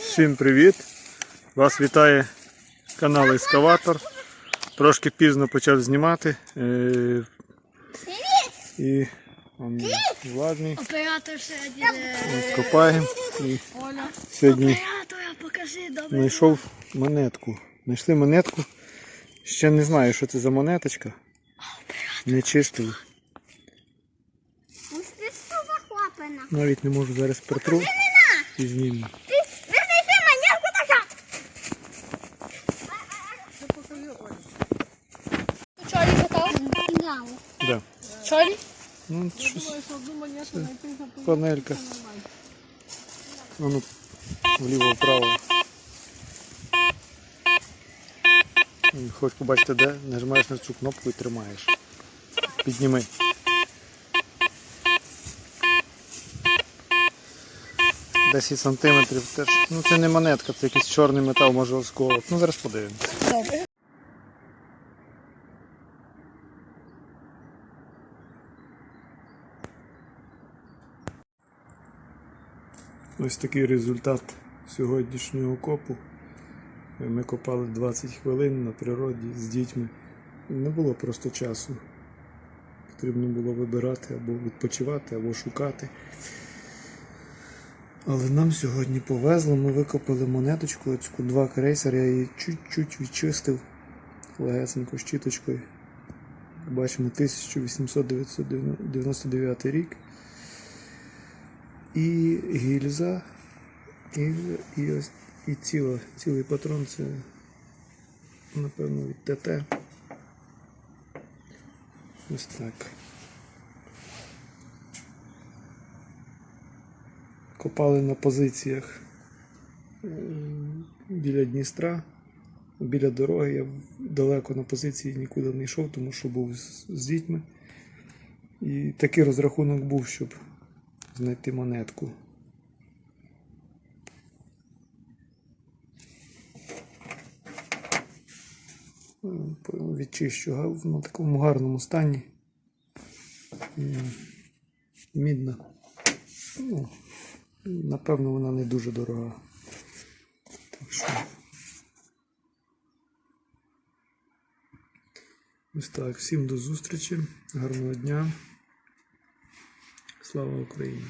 Всім привіт! Вас вітає канал Ескаватор. Трошки пізно почав знімати. Е, І он владний. Оператор сьогодні. е, Копаємо. І сьогодні знайшов монетку. Знайшли монетку. Ще не знаю, що це за монеточка. Не захоплена? Навіть не можу зараз притру і катав? Да. Чолі? Ну, Я щось панелька. А ну, вліво-вправо. Хочеш побачити де? Нажимаєш на цю кнопку і тримаєш. Підніми. Десять сантиметрів теж. Ну це не монетка, це якийсь чорний метал, може осколок. Ну зараз подивимося. Ось такий результат сьогоднішнього копу. Ми копали 20 хвилин на природі з дітьми. Не було просто часу. Потрібно було вибирати або відпочивати, або шукати. Але нам сьогодні повезло, ми викопали монеточку, оцю два крейсера, я її чуть-чуть відчистив легесенько щіточкою. Бачимо 1899 рік. І гільза, і, і, ось, і ціла, цілий патрон це, напевно, від ТТ. Ось так. Копали на позиціях е, біля Дністра, біля дороги. Я далеко на позиції нікуди не йшов, тому що був з, дітьми. І такий розрахунок був, щоб знайти монетку. М, Відчищу в такому гарному стані. Мідна. Ну, напевно, вона не дуже дорога. Так що. Ось так. Всім до зустрічі. Гарного дня. Слава Україні!